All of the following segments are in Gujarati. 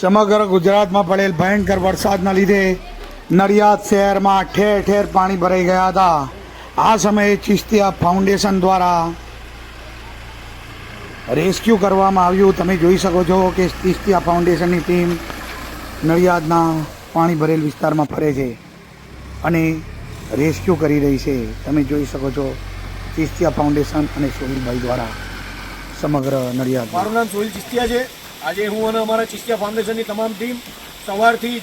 સમગ્ર ગુજરાતમાં પડેલ ભયંકર વરસાદના લીધે નડિયાદ શહેરમાં ઠેર ઠેર પાણી ભરાઈ ગયા હતા. આ સમયે ચિસ્તિયા ફાઉન્ડેશન દ્વારા રેસ્ક્યુ કરવામાં આવ્યું. તમે જોઈ શકો છો કે ચિસ્તિયા ફાઉન્ડેશનની ટીમ નડિયાદના પાણી ભરેલ વિસ્તારમાં ફરે છે અને રેસ્ક્યુ કરી રહી છે. તમે જોઈ શકો છો ચિસ્તિયા ફાઉન્ડેશન અને સોહિલભાઈ દ્વારા સમગ્ર નડિયાદ. મારું નામ સોહિલ ચિસ્તિયા છે. આજે હું અને અમારા ચિસ્તિયા ફાઉન્ડેશનની તમામ ટીમ સવારથી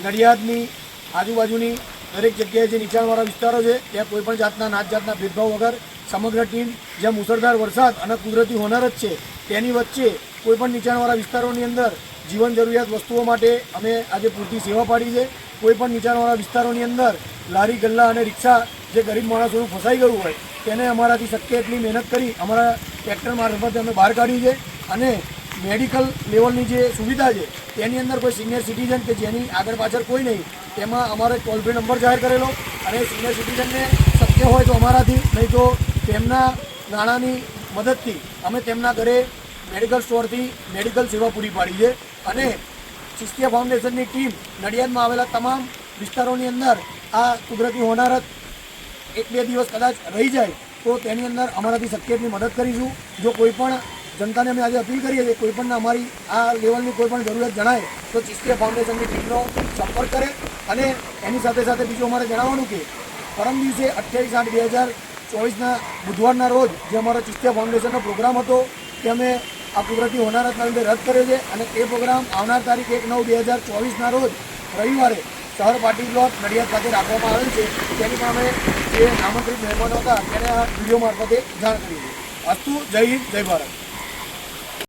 નડિયાદની આજુબાજુની દરેક જગ્યાએ જે નીચાણવાળા વિસ્તારો છે, ત્યાં કોઈપણ જાતના નાત જાતના ભેદભાવ વગર સમગ્ર ટીમ જ્યાં મુસળધાર વરસાદ અને કુદરતી હોનારત છે, તેની વચ્ચે કોઈપણ નીચાણવાળા વિસ્તારોની અંદર જીવન જરૂરિયાત વસ્તુઓ માટે અમે આજે પૂરતી સેવા પાડી છે. કોઈ પણ નીચાણવાળા વિસ્તારોની અંદર લારી, ગલ્લા અને રિક્ષા જે ગરીબ માણસોનું ફસાઈ ગયું હોય, તેને અમારાથી શક્ય એટલી મહેનત કરી અમારા ટ્રેક્ટર મારફતે અમે બહાર કાઢી છે અને મેડિકલ લેવલની જે સુવિધા છે, તેની અંદર કોઈ સિનિયર સિટીઝન કે જેની આગળ પાછળ કોઈ નહીં, તેમાં અમારે ટોલ ફ્રી નંબર જાહેર કરેલો અને સિનિયર સિટીઝનને શક્ય હોય તો અમારાથી, નહીં તો તેમના નાણાંની મદદથી અમે તેમના ઘરે મેડિકલ સ્ટોરથી મેડિકલ સેવા પૂરી પાડી છે. અને ચિસ્તિયા ફાઉન્ડેશનની ટીમ નડિયાદમાં આવેલા તમામ વિસ્તારોની અંદર આ કુદરતી હોનારત એક બે દિવસ કદાચ રહી જાય, તો તેની અંદર અમારાથી શક્ય એટલી મદદ કરીશું. જો કોઈ પણ જનતાને અમે આજે અપીલ કરીએ છીએ, કોઈ પણ અમારી આ લેવલની કોઈ પણ જરૂરિયાત જણાય, તો ચિસ્તિયા ફાઉન્ડેશનની ટીમનો સંપર્ક કરે અને એની સાથે સાથે બીજું અમારે જણાવવાનું કે પરમ દિવસે અઠ્યાવીસ આઠ બે હજાર ચોવીસના બુધવારના રોજ જે અમારો ચિસ્તિયા ફાઉન્ડેશનનો પ્રોગ્રામ હતો, તે અમે આ કુદરતી હોનારતના લીધે રદ કર્યો છે અને તે પ્રોગ્રામ આવનાર તારીખ એક નવ બે હજાર ચોવીસના રોજ રવિવારે શહેર પાર્ટી બ્લોક નડિયાદ ખાતે રાખવામાં આવેલ છે. તેની પણ અમે જે આમંત્રિત મહેમાનો હતા, તેને આ વીડિયો મારફતે જાણ કરી છે. અસ્તુ, જય હિન્દ, જય ભારત.